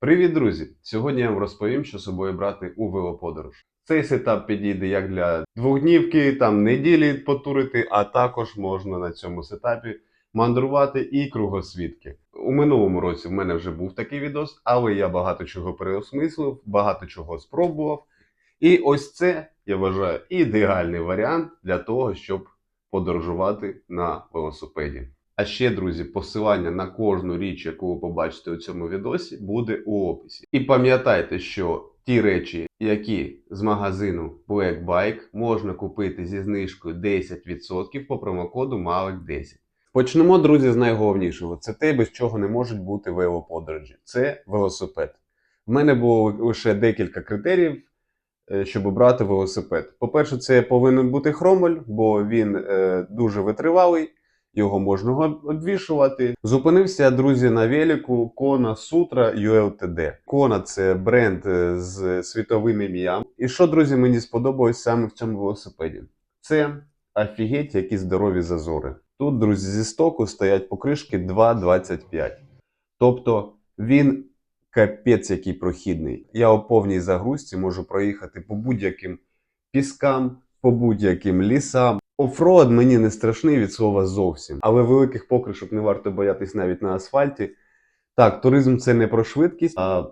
Привіт, друзі! Сьогодні я вам розповім, що з собою брати у велоподорож. Цей сетап підійде як для двохднівки, там неділі потурити, а також можна на цьому сетапі мандрувати і кругосвітки. У минулому році в мене вже був такий відос, але я багато чого переосмислив, багато чого спробував. І ось це я вважаю ідеальний варіант для того, щоб подорожувати на велосипеді. А ще, друзі, посилання на кожну річ, яку ви побачите у цьому відосі, буде у описі. І пам'ятайте, що ті речі, які з магазину Black Bike можна купити зі знижкою 10% по промокоду MALEK10. Почнемо, друзі, з найголовнішого. Це те, без чого не можуть бути велоподорожі. Це велосипед. В мене було лише декілька критеріїв, е, щоб обрати велосипед. По-перше, це повинен бути хромоль, бо він е, дуже витривалий його можна обвішувати. Зупинився, друзі, на велику Kona Sutra ULTD. Kona – це бренд е, з світовим ім'ям. І що, друзі, мені сподобалось саме в цьому велосипеді? Це офігеть, які здорові зазори. Тут, друзі, зі стоку стоять покришки 2,25. Тобто він капець який прохідний. Я у повній загрузці можу проїхати по будь-яким піскам, по будь-яким лісам. Офроад мені не страшний від слова зовсім, але великих покришок не варто боятись навіть на асфальті. Так, туризм це не про швидкість, а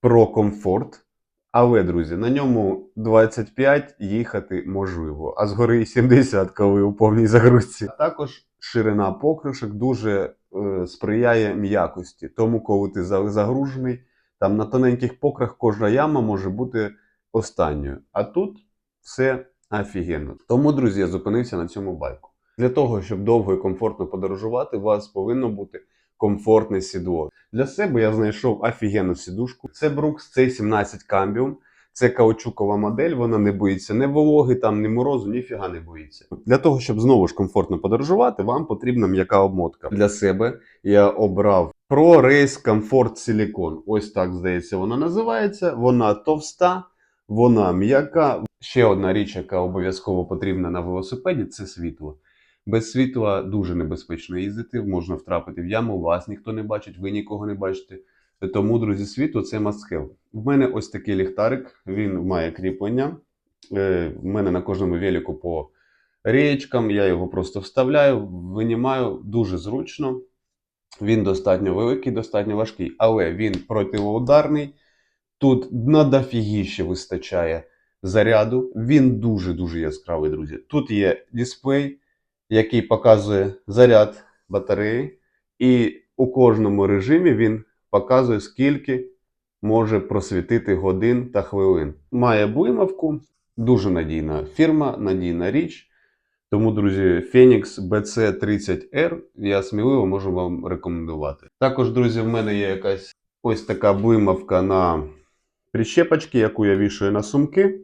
про комфорт. Але, друзі, на ньому 25 їхати можливо, а згори 70, коли у повній загрузці. А Також ширина покришок дуже е, сприяє м'якості. Тому, коли ти загружений, там на тоненьких покрах кожна яма може бути останньою. А тут все офігенно. Тому, друзі, я зупинився на цьому байку. Для того, щоб довго і комфортно подорожувати, у вас повинно бути комфортне сідло. Для себе я знайшов офігенну сідушку. Це Brooks C17 Cambium. Це каучукова модель, вона не боїться ні вологи, там, ні морозу, ніфіга не боїться. Для того, щоб знову ж комфортно подорожувати, вам потрібна м'яка обмотка. Для себе я обрав Pro Race Comfort Silicone. Ось так здається, вона називається. Вона товста, вона м'яка. Ще одна річ, яка обов'язково потрібна на велосипеді, це світло. Без світла дуже небезпечно їздити, можна втрапити в яму, вас ніхто не бачить, ви нікого не бачите. Тому, друзі, світло це must-have. В мене ось такий ліхтарик, він має кріплення. Е, В мене на кожному велику по рієчкам, я його просто вставляю, винімаю дуже зручно. Він достатньо великий, достатньо важкий, але він противоударний. Тут надафігіще вистачає заряду. Він дуже-дуже яскравий, друзі. Тут є дисплей, який показує заряд батареї, і у кожному режимі він показує, скільки може просвітити годин та хвилин. Має блимавку, дуже надійна фірма, надійна річ. Тому, друзі, Phoenix BC30R я сміливо можу вам рекомендувати. Також, друзі, в мене є якась ось така блимавка на прищепочки, яку я вішаю на сумки.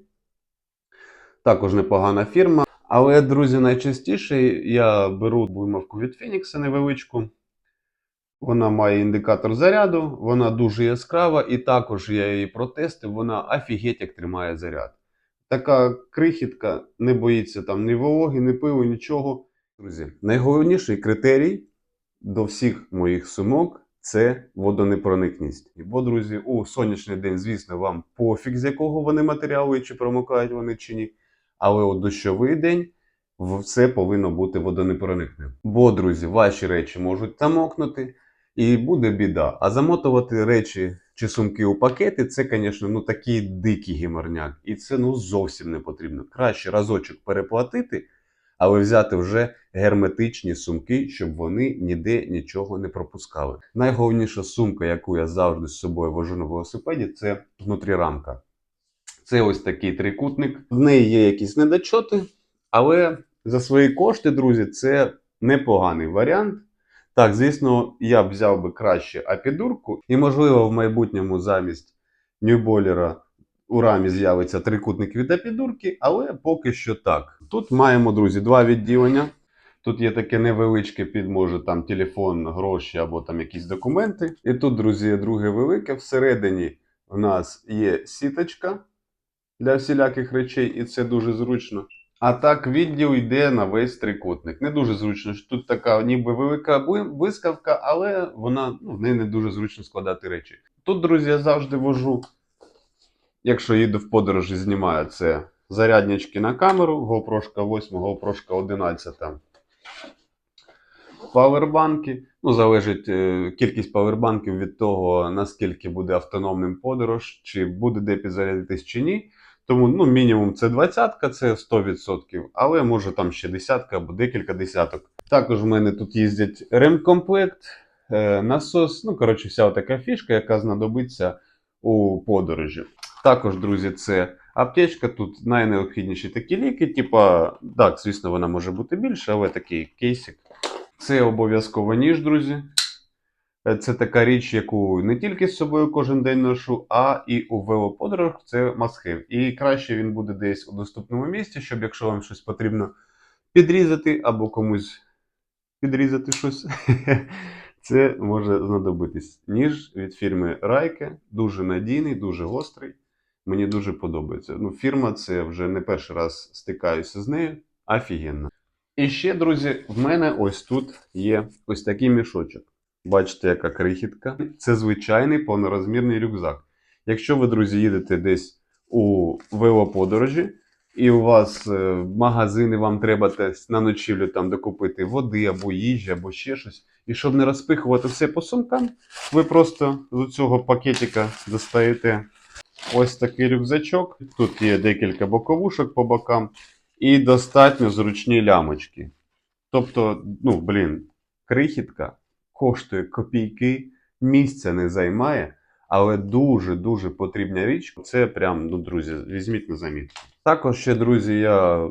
Також непогана фірма. Але, друзі, найчастіше я беру блимавку від Phoenix невеличку. Вона має індикатор заряду, вона дуже яскрава, і також я її протестив, вона офігеть як тримає заряд. Така крихітка, не боїться там ні вологи, ні пилу, нічого. Друзі, найголовніший критерій до всіх моїх сумок це водонепроникність. Бо, друзі, у сонячний день, звісно, вам пофіг, з якого вони матеріалу, і чи промокають вони чи ні. Але у дощовий день все повинно бути водонепроникним. Бо, друзі, ваші речі можуть замокнути, і буде біда. А замотувати речі чи сумки у пакети це, звісно, ну такий дикий гіморняк. І це ну зовсім не потрібно. Краще разочок переплатити, але взяти вже герметичні сумки, щоб вони ніде нічого не пропускали. Найголовніша сумка, яку я завжди з собою вожу на велосипеді, це внутрірамка. Це ось такий трикутник. В неї є якісь недочоти, але за свої кошти, друзі, це непоганий варіант. Так, звісно, я б взяв би краще апідурку, і, можливо, в майбутньому замість ньюболера у рамі з'явиться трикутник від апідурки, але поки що так. Тут маємо, друзі, два відділення. Тут є таке невеличке під, може, там телефон, гроші або там якісь документи. І тут, друзі, друге велике. Всередині в нас є сіточка для всіляких речей, і це дуже зручно. А так відділ йде на весь трикутник. Не дуже зручно. що Тут така ніби велика блискавка, але вона ну, в неї не дуже зручно складати речі. Тут, друзі, я завжди вожу, якщо їду в подорожі, знімаю це заряднички на камеру, GoPro 8, GoPro 11. Павербанки. Ну, залежить е, кількість павербанків від того, наскільки буде автономним подорож, чи буде де підзарядитись чи ні. Тому ну, мінімум це 20, це 100%, але може там ще десятка або декілька десяток. Також в мене тут їздять ремкомплект, е, насос, ну коротше, вся така фішка, яка знадобиться у подорожі. Також, друзі, це аптечка. Тут найнеобхідніші такі ліки. Типа, так, звісно, вона може бути більше, але такий кейсик. Це обов'язково ніж, друзі. Е, Це така річ, яку не тільки з собою кожен день ношу, а і у велоподорожах це масхив. І краще він буде десь у доступному місці, щоб якщо вам щось потрібно підрізати або комусь підрізати щось, це може знадобитись. Ніж від фірми Райке, дуже надійний, дуже гострий. Мені дуже подобається. Ну, фірма це вже не перший раз стикаюся з нею. Офігенно. І ще, друзі, в мене ось тут є ось такий мішочок. Бачите, яка крихітка. Це звичайний повнорозмірний рюкзак. Якщо ви, друзі, їдете десь у велоподорожі, і у вас е, магазини, вам треба десь на ночівлю там докупити води або їжі, або ще щось. І щоб не розпихувати все по сумкам, ви просто з цього пакетика достаєте ось такий рюкзачок. Тут є декілька боковушок по бокам і достатньо зручні лямочки. Тобто, ну, блін, крихітка коштує копійки, місця не займає, але дуже-дуже потрібна річ. Це прям, ну, друзі, візьміть на замітку. Також ще, друзі, я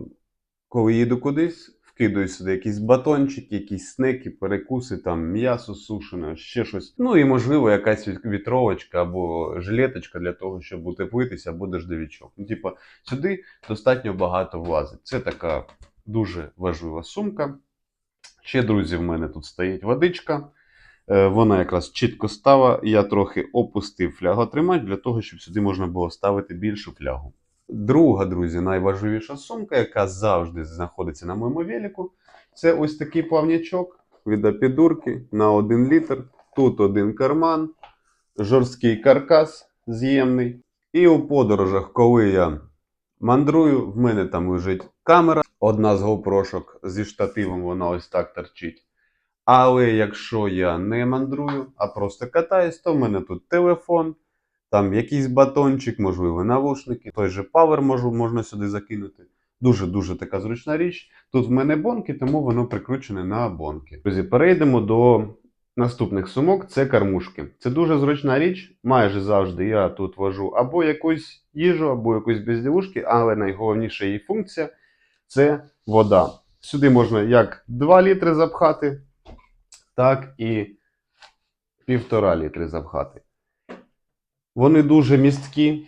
коли їду кудись, вкидаю сюди якісь батончики, якісь снеки, перекуси, там м'ясо сушене, ще щось. Ну і можливо якась вітровочка або жилеточка для того, щоб утеплитися, або дождевичок. Ну, типа, сюди достатньо багато влазить. Це така дуже важлива сумка. Ще, друзі, в мене тут стоїть водичка. Е, Вона якраз чітко стала. Я трохи опустив фляготримач для того, щоб сюди можна було ставити більшу флягу. Друга, друзі, найважливіша сумка, яка завжди знаходиться на моєму велику, це ось такий плавнячок від апідурки на 1 літр. Тут один карман, жорсткий каркас з'ємний. І у подорожах, коли я мандрую, в мене там лежить камера, одна з GoPro зі штативом, вона ось так торчить. Але якщо я не мандрую, а просто катаюсь, то в мене тут телефон, там якийсь батончик, можливо, навушники, той же павер можу, можна сюди закинути. Дуже-дуже така зручна річ. Тут в мене бонки, тому воно прикручене на бонки. Друзі, перейдемо до наступних сумок. Це кормушки. Це дуже зручна річ. Майже завжди я тут вожу або якусь їжу, або якусь безділушки, але найголовніша її функція це вода. Сюди можна як 2 літри запхати, так і 1,5 літри запхати. Вони дуже місткі.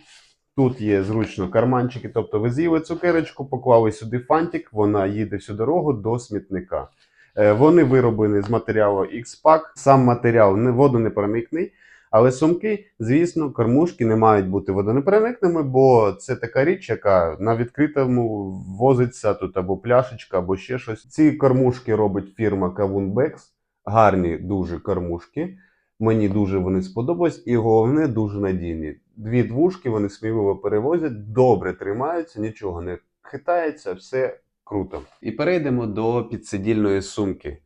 Тут є зручно карманчики, тобто ви з'їли цукерочку, поклали сюди фантик, вона їде всю дорогу до смітника. Е, Вони вироблені з матеріалу X-Pack. Сам матеріал не водонепроникний, але сумки, звісно, кормушки не мають бути водонепроникними, бо це така річ, яка на відкритому возиться тут або пляшечка, або ще щось. Ці кормушки робить фірма Kavun Bex. Гарні дуже кормушки. Мені дуже вони сподобались, і головне, дуже надійні. Дві двушки вони сміливо перевозять, добре тримаються, нічого не хитається, все круто. І перейдемо до підсидільної сумки.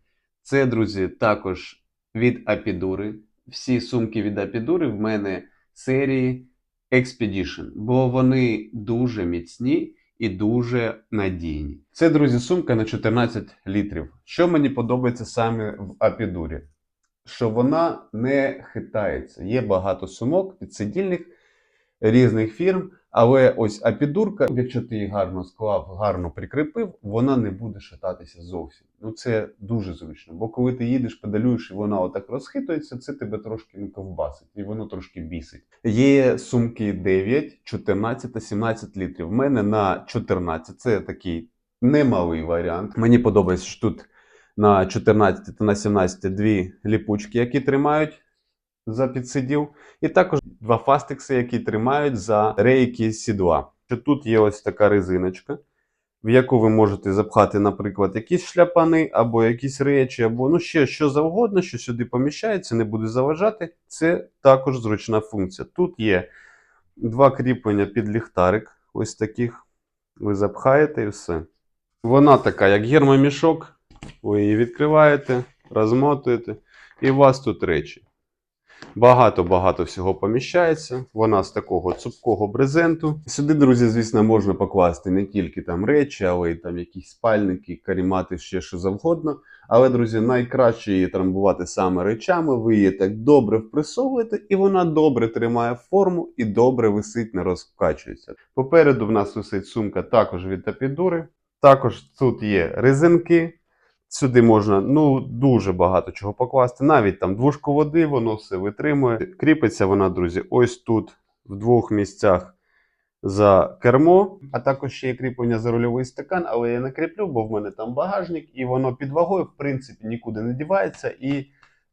Це, друзі, також від Апідури. Всі сумки від Апідури в мене серії Expedition, бо вони дуже міцні і дуже надійні. Це, друзі, сумка на 14 літрів. Що мені подобається саме в Апідурі? Що вона не хитається. Є багато сумок підсидільних різних фірм, але ось апідурка, якщо ти її гарно склав, гарно прикріпив, вона не буде шататися зовсім. Ну це дуже зручно. Бо коли ти їдеш, педалюєш і вона отак розхитується, це тебе трошки ну, ковбасить і воно трошки бісить. Є сумки 9, 14 та 17 літрів. В мене на 14 це такий немалий варіант. Мені подобається, що тут на 14 та на 17 дві ліпучки, які тримають за підсидів. І також два фастикси, які тримають за рейки сідла. Що Тут є ось така резиночка. в яку ви можете запхати, наприклад, якісь шляпани або якісь речі, або ну ще що завгодно, що сюди поміщається, не буде заважати. Це також зручна функція. Тут є два кріплення під ліхтарик, ось таких. Ви запхаєте і все. Вона така, як гермомішок. Ви її відкриваєте, розмотуєте, і у вас тут речі. Багато-багато всього поміщається. Вона з такого цупкого брезенту. Сюди, друзі, звісно, можна покласти не тільки там речі, але й там якісь спальники, карімати, ще що завгодно. Але, друзі, найкраще її трамбувати саме речами. Ви її так добре впресовуєте, і вона добре тримає форму і добре висить, не розкачується. Попереду в нас висить сумка також від Тапідури. Також тут є резинки. Сюди можна ну дуже багато чого покласти. Навіть там двушку води, воно все витримує. Кріпиться вона, друзі, ось тут, в двох місцях за кермо, а також ще є кріплення за рульовий стакан, але я не кріплю, бо в мене там багажник, і воно під вагою, в принципі, нікуди не дівається і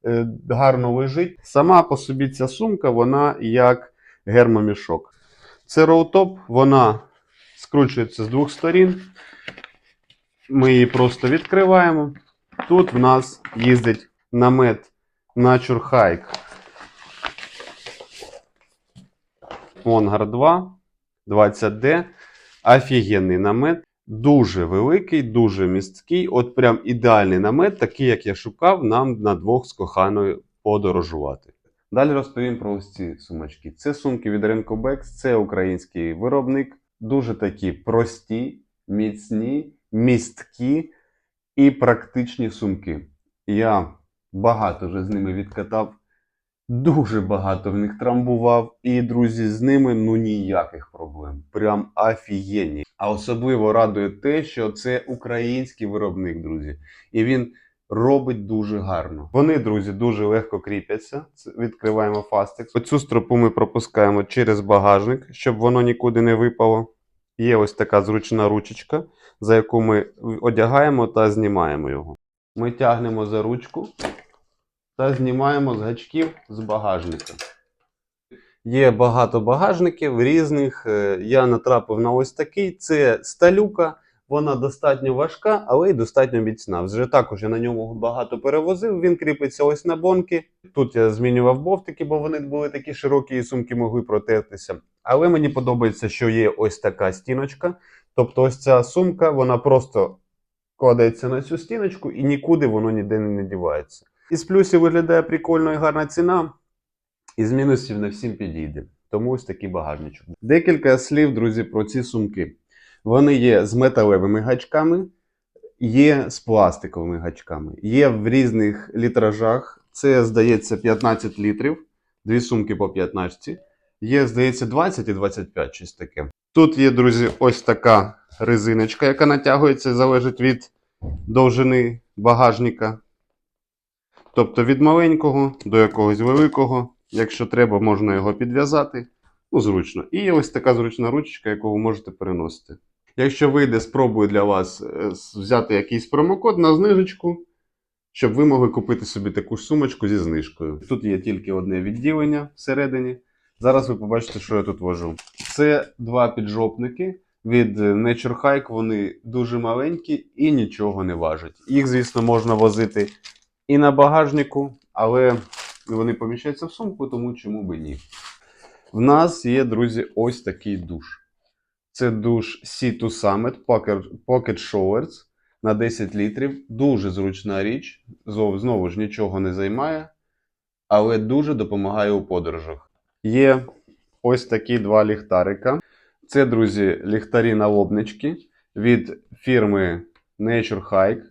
е, гарно лежить. Сама по собі ця сумка, вона як гермомішок. Це роутоп, вона скручується з двох сторін. Ми її просто відкриваємо. Тут в нас їздить намет Nature Hike Онгар 2 20D. Офігенний намет. Дуже великий, дуже місткий. От прям ідеальний намет, такий, як я шукав, нам на двох з коханою подорожувати. Далі розповім про ось ці сумочки. Це сумки від ринку Бекс, це український виробник. Дуже такі прості, міцні, місткі і практичні сумки. Я багато вже з ними відкатав, дуже багато в них трамбував. І, друзі, з ними ну ніяких проблем. Прям офігенні. А особливо радує те, що це український виробник, друзі. І він робить дуже гарно. Вони, друзі, дуже легко кріпяться. Відкриваємо фастекс. Оцю стропу ми пропускаємо через багажник, щоб воно нікуди не випало. Є ось така зручна ручечка, за яку ми одягаємо та знімаємо його. Ми тягнемо за ручку та знімаємо з гачків з багажника. Є багато багажників різних. Е, Я натрапив на ось такий. Це сталюка. Вона достатньо важка, але й достатньо міцна. Вже також я на ньому багато перевозив. Він кріпиться ось на бонки. Тут я змінював бовтики, бо вони були такі широкі, і сумки могли протертися. Але мені подобається, що є ось така стіночка. Тобто, ось ця сумка, вона просто кладеться на цю стіночку і нікуди воно ніде не дівається. Із плюсів виглядає прикольно і гарна ціна. Із мінусів не всім підійде. Тому ось такий багажничок. Декілька слів, друзі, про ці сумки. Вони є з металевими гачками, є з пластиковими гачками, є в різних літражах. Це, здається, 15 літрів, дві сумки по 15. Є, здається, 20 і 25, щось таке. Тут є, друзі, ось така резиночка, яка натягується, залежить від довжини багажника. Тобто від маленького до якогось великого. Якщо треба, можна його підв'язати. Ну, зручно. І ось така зручна ручка, яку ви можете переносити. Якщо вийде, спробую для вас е, взяти якийсь промокод на знижечку, щоб ви могли купити собі таку ж сумочку зі знижкою. Тут є тільки одне відділення всередині. Зараз ви побачите, що я тут вожу. Це два піджопники від е, Nature Hike. Вони дуже маленькі і нічого не важать. Їх, звісно, можна возити і на багажнику, але вони поміщаються в сумку, тому чому би ні. В нас є, друзі, ось такий душ. Це душ C2 Summit Pocket, Showers на 10 літрів. Дуже зручна річ. Знову ж нічого не займає, але дуже допомагає у подорожах. Є ось такі два ліхтарика. Це, друзі, ліхтарі налобнички від фірми Nature Hike.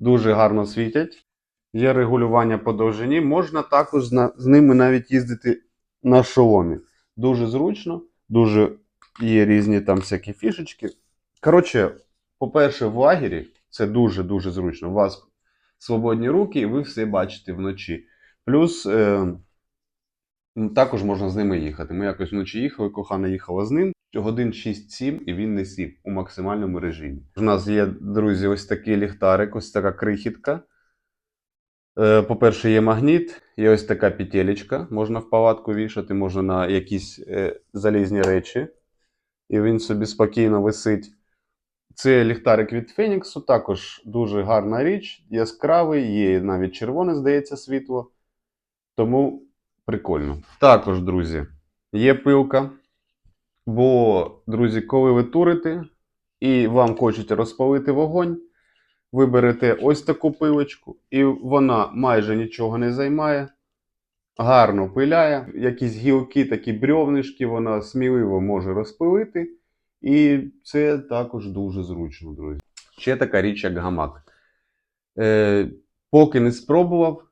Дуже гарно світять. Є регулювання по довжині. Можна також з ними навіть їздити на шоломі. Дуже зручно, дуже є різні там всякі фішечки. Коротше, по-перше, в лагері це дуже-дуже зручно. У вас свободні руки, і ви все бачите вночі. Плюс е, також можна з ними їхати. Ми якось вночі їхали, кохана їхала з ним. Годин 6-7 і він не сів у максимальному режимі. У нас є, друзі, ось такий ліхтарик, ось така крихітка. Е, По-перше, є магніт, є ось така петелечка, можна в палатку вішати, можна на якісь е, залізні речі. І він собі спокійно висить. Це ліхтарик від Феніксу, також дуже гарна річ, яскравий, є навіть червоне, здається, світло. Тому прикольно. Також, друзі, є пилка. Бо, друзі, коли ви турите і вам хочете розпалити вогонь, ви берете ось таку пилочку, і вона майже нічого не займає, гарно пиляє. Якісь гілки, такі брьовнишки, вона сміливо може розпилити. І це також дуже зручно, друзі. Ще така річ, як гамак. Е, поки не спробував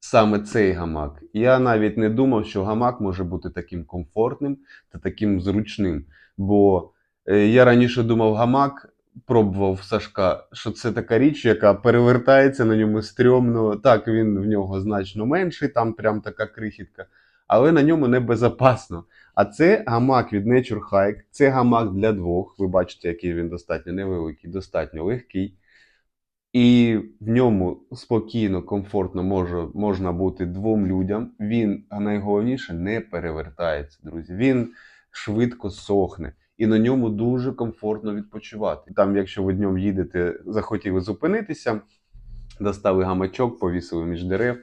саме цей гамак, я навіть не думав, що гамак може бути таким комфортним та таким зручним. Бо е, я раніше думав, гамак пробував Сашка, що це така річ, яка перевертається на ньому стрьомно. Так, він в нього значно менший, там прям така крихітка, але на ньому небезопасно. А це гамак від Nature Hike, це гамак для двох. Ви бачите, який він достатньо невеликий, достатньо легкий. І в ньому спокійно, комфортно може, можна бути двом людям. Він, а найголовніше, не перевертається, друзі. Він швидко сохне. І на ньому дуже комфортно відпочивати. Там, якщо ви днем їдете, захотіли зупинитися, достали гамачок, повісили між дерев,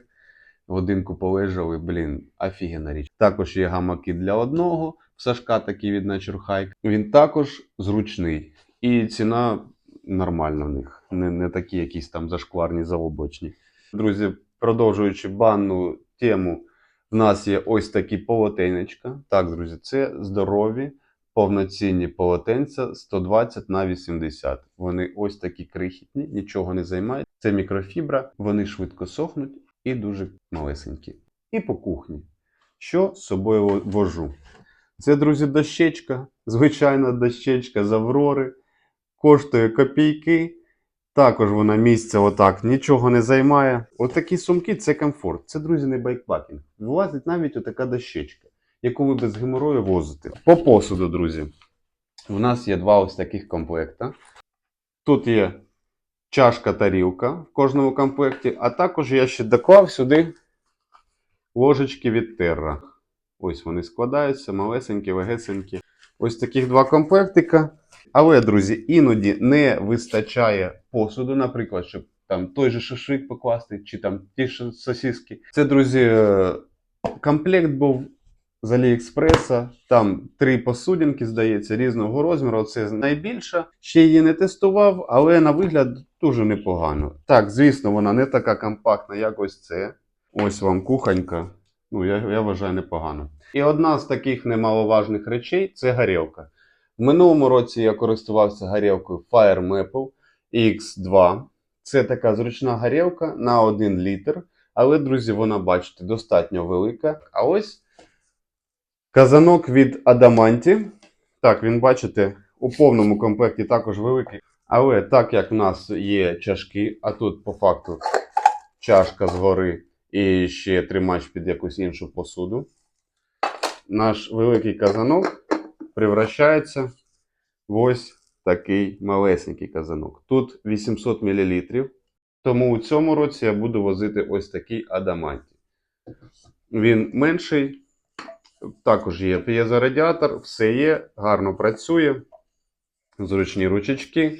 годинку полежали, блін, офігенна річ. Також є гамаки для одного, в Сашка такий від Nature Hike. Він також зручний. І ціна нормальна в них, не, не такі якісь там зашкварні заоблачні. Друзі, продовжуючи банну тему, в нас є ось такі полотенечка. Так, друзі, це здорові повноцінні полотенця 120 на 80. Вони ось такі крихітні, нічого не займають. Це мікрофібра, вони швидко сохнуть і дуже малесенькі. І по кухні. Що з собою вожу? Це, друзі, дощечка, звичайна дощечка з Аврори. Коштує копійки. Також вона місця отак нічого не займає. Отакі сумки це комфорт. Це, друзі, не байкпакінг. Влазить навіть отака дощечка, яку ви без геморою возите. По посуду, друзі. У нас є два ось таких комплекта. Тут є чашка тарілка в кожному комплекті, а також я ще доклав сюди ложечки від Терра. Ось вони складаються, малесенькі, легесенькі. Ось таких два комплектика. Але, друзі, іноді не вистачає посуду, наприклад, щоб там той же шашлик покласти, чи там ті ж сосиски. Це, друзі, е, комплект був з Аліекспреса. Там три посудинки, здається, різного розміру. Це найбільша. Ще її не тестував, але на вигляд дуже непогано. Так, звісно, вона не така компактна, як ось це. Ось вам кухонька. Ну, я, я вважаю непогано. І одна з таких немаловажних речей це горілка. В минулому році я користувався горілкою Fire Maple X2. Це така зручна горілка на 1 літр. Але, друзі, вона, бачите, достатньо велика. А ось казанок від Adamanti. Так, він, бачите, у повному комплекті також великий. Але так як в нас є чашки, а тут по факту чашка згори і ще тримач під якусь іншу посуду, наш великий казанок превращається в ось такий малесенький казанок. Тут 800 мл. Тому у цьому році я буду возити ось такий адаманті. Він менший, також є п'єзорадіатор, все є, гарно працює, зручні ручечки.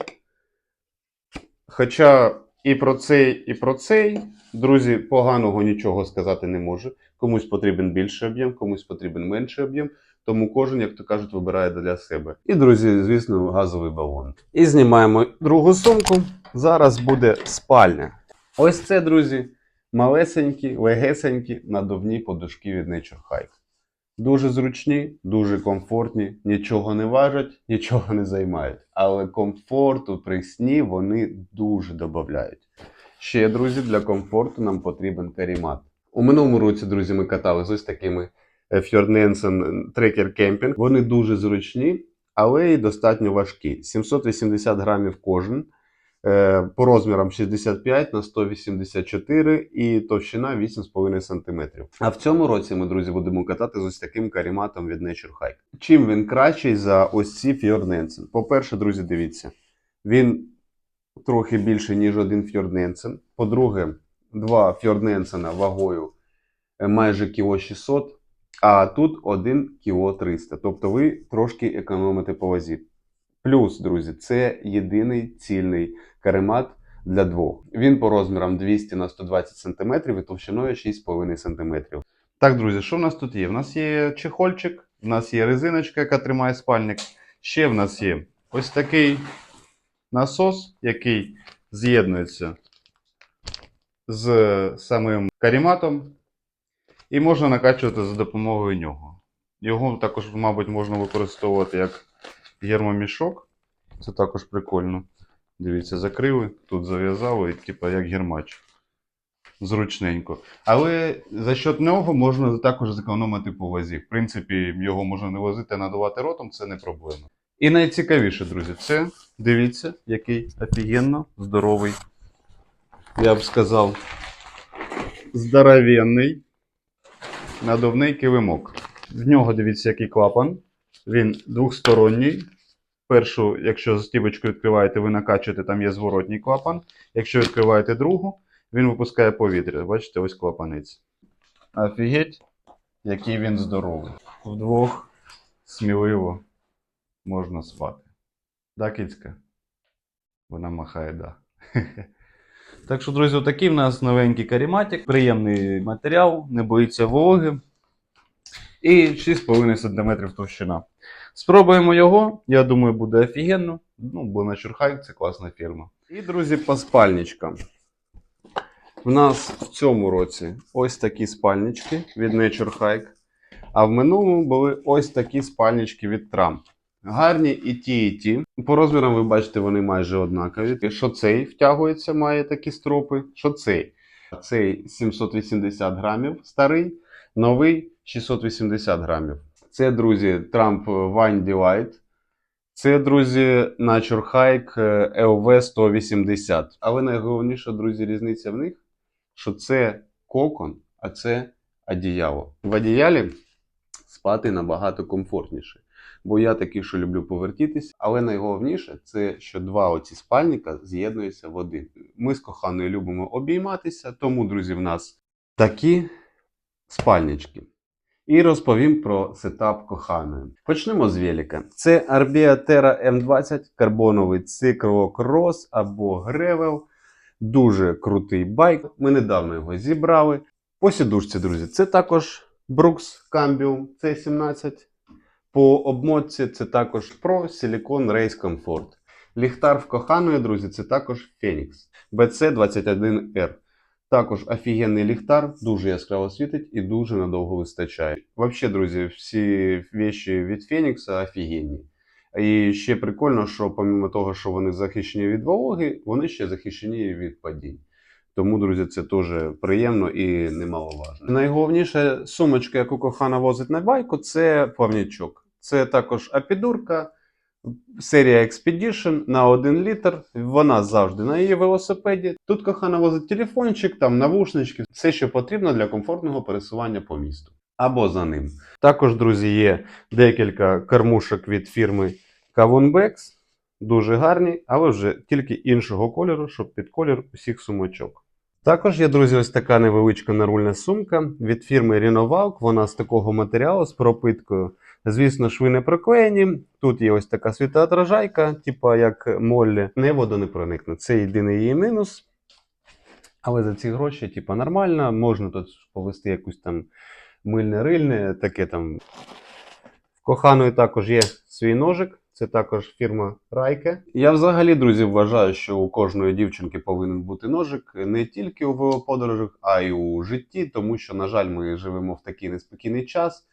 Хоча і про цей, і про цей, друзі, поганого нічого сказати не можу. Комусь потрібен більший об'єм, комусь потрібен менший об'єм. Тому кожен, як то кажуть, вибирає для себе. І, друзі, звісно, газовий балон. І знімаємо другу сумку. Зараз буде спальня. Ось це, друзі, малесенькі, легесенькі надувні подушки від Nature Hike. Дуже зручні, дуже комфортні, нічого не важать, нічого не займають. Але комфорту при сні вони дуже додають. Ще, друзі, для комфорту нам потрібен карімат. У минулому році, друзі, ми катали з ось такими Fjordnensen Tracker Camping. Вони дуже зручні, але й достатньо важкі. 780 грамів кожен. Е, По розмірам 65 на 184 і товщина 8,5 см. А в цьому році ми, друзі, будемо катати з ось таким каріматом від Nature Hike. Чим він кращий за ось ці Fjordnensen? По-перше, друзі, дивіться, він трохи більший, ніж один Fjordnensen. По-друге, два Fjordnensena вагою е, майже кіло 600, а тут 1 кіло 300. Тобто ви трошки економите по вазі. Плюс, друзі, це єдиний цільний каремат для двох. Він по розмірам 200 на 120 см і товщиною 6,5 см. Так, друзі, що в нас тут є? В нас є чехольчик, в нас є резиночка, яка тримає спальник. Ще в нас є ось такий насос, який з'єднується з самим каріматом, і можна накачувати за допомогою нього. Його також, мабуть, можна використовувати як гермомішок. Це також прикольно. Дивіться, закрили, тут зав'язали, типу як гермач. Зручненько. Але за счет нього можна також зекономити по вазі. В принципі, його можна не возити, а надувати ротом, це не проблема. І найцікавіше, друзі, це дивіться, який офігенно здоровий, я б сказав, здоровенний надувний килимок. В нього дивіться, який клапан. Він двохсторонній. Першу, якщо стібочку відкриваєте, ви накачуєте, там є зворотній клапан. Якщо відкриваєте другу, він випускає повітря. Бачите, ось клапанець. Офігеть, який він здоровий. Вдвох сміливо можна спати. Да, кицька? Вона махає, да. Так що, друзі, отакий в нас новенький каріматик. Приємний матеріал, не боїться вологи. І 6,5 см товщина. Спробуємо його. Я думаю, буде офігенно. Ну, бо Nature Hike це класна фірма. І, друзі, по спальничкам. В нас в цьому році ось такі спальнички від Nature Hike. А в минулому були ось такі спальнички від Trump. Гарні і ті, і ті. По розмірам ви бачите, вони майже однакові. Що цей втягується, має такі стропи, що цей. Цей 780 грамів старий, новий 680 грамів. Це, друзі, Trump Wine Delight. Це, друзі, Hike EOV 180. Але найголовніша, друзі, різниця в них, що це кокон, а це одіяло. В одіялі спати набагато комфортніше. Бо я такий, що люблю повертітись. Але найголовніше це, що два оці спальника з'єднуються в один. Ми з коханою любимо обійматися, тому, друзі, в нас такі спальнички. І розповім про сетап коханої. Почнемо з велика. Це Arbea Terra M20 карбоновий циклокрос або гревел. Дуже крутий байк. Ми недавно його зібрали. По сідушці, друзі, це також Brooks Cambium C17. По обмотці це також Pro Silicon Race Comfort. Ліхтар в коханої, друзі, це також Phoenix BC21R. Також офігенний ліхтар, дуже яскраво світить і дуже надовго вистачає. Взагалі, друзі, всі вещі від Phoenix офігенні. І ще прикольно, що помимо того, що вони захищені від вологи, вони ще захищені від падінь. Тому, друзі, це теж приємно і немаловажно. Найголовніша сумочка, яку кохана возить на байку, це плавнячок. Це також апідурка, серія Expedition на 1 літр. Вона завжди на її велосипеді. Тут кохана возить телефончик, там навушнички, все, що потрібно для комфортного пересування по місту. Або за ним. Також, друзі, є декілька кормушок від фірми Kavunbex. Дуже гарні, але вже тільки іншого кольору, щоб під колір усіх сумочок. Також є, друзі, ось така невеличка нарульна сумка від фірми Renovalk. Вона з такого матеріалу з пропиткою. Звісно, шви не проклеєні. Тут є ось така світоотражайка, типа як Моллі. Не водонепроникна. Це єдиний її мінус. Але за ці гроші, типа, нормально. Можна тут повести якусь там мильне рильне, таке там. В коханої також є свій ножик. Це також фірма Райке. Я взагалі, друзі, вважаю, що у кожної дівчинки повинен бути ножик не тільки у велоподорожах, а й у житті, тому що, на жаль, ми живемо в такий неспокійний час.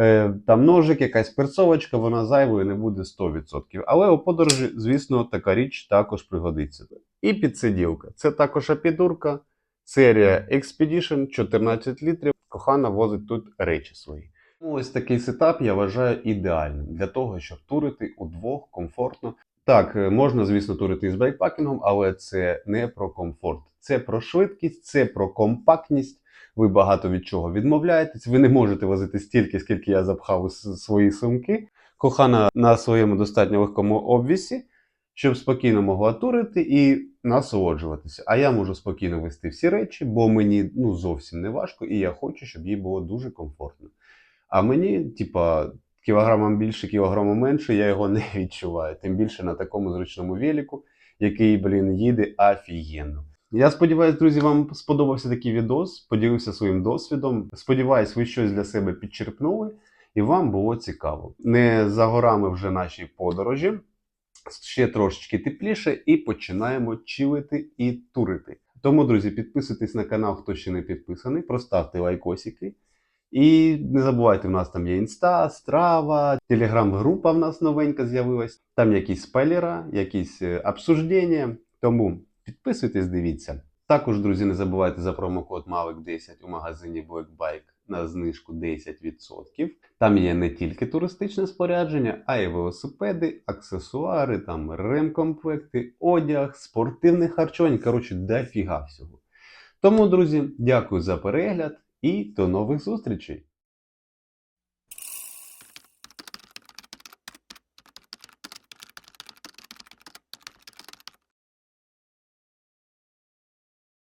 Е, Там ножик, якась перцовочка, вона зайвою не буде 100%. Але у подорожі, звісно, така річ також пригодиться. І підсиділка. Це також апідурка, серія Expedition 14 літрів. Кохана возить тут речі свої. Ну, Ось такий сетап я вважаю ідеальним для того, щоб турити удвох комфортно. Так, е, можна, звісно, турити із байкпакінгом, але це не про комфорт. Це про швидкість, це про компактність. Ви багато від чого відмовляєтесь. Ви не можете возити стільки, скільки я запхав у свої сумки. Кохана на своєму достатньо легкому обвісі, щоб спокійно могла турити і насолоджуватися. А я можу спокійно вести всі речі, бо мені ну, зовсім не важко, і я хочу, щоб їй було дуже комфортно. А мені, типа, кілограмом більше, кілограмом менше, я його не відчуваю. Тим більше на такому зручному велику, який, блін, їде офігенно. Я сподіваюся, друзі, вам сподобався такий відос, поділився своїм досвідом. Сподіваюсь, ви щось для себе підчерпнули і вам було цікаво. Не за горами вже наші подорожі, ще трошечки тепліше, і починаємо чилити і турити. Тому, друзі, підписуйтесь на канал, хто ще не підписаний, проставте лайкосики. І не забувайте, в нас там є інста, страва, телеграм-група в нас новенька з'явилась. Там якісь спойлера, якісь е, обсуждення. Тому підписуйтесь, дивіться. Також, друзі, не забувайте за промокод MAVIC10 у магазині Blackbike на знижку 10%. Там є не тільки туристичне спорядження, а й велосипеди, аксесуари, там ремкомплекти, одяг, спортивне харчування. Коротше, дофіга всього. Тому, друзі, дякую за перегляд і до нових зустрічей!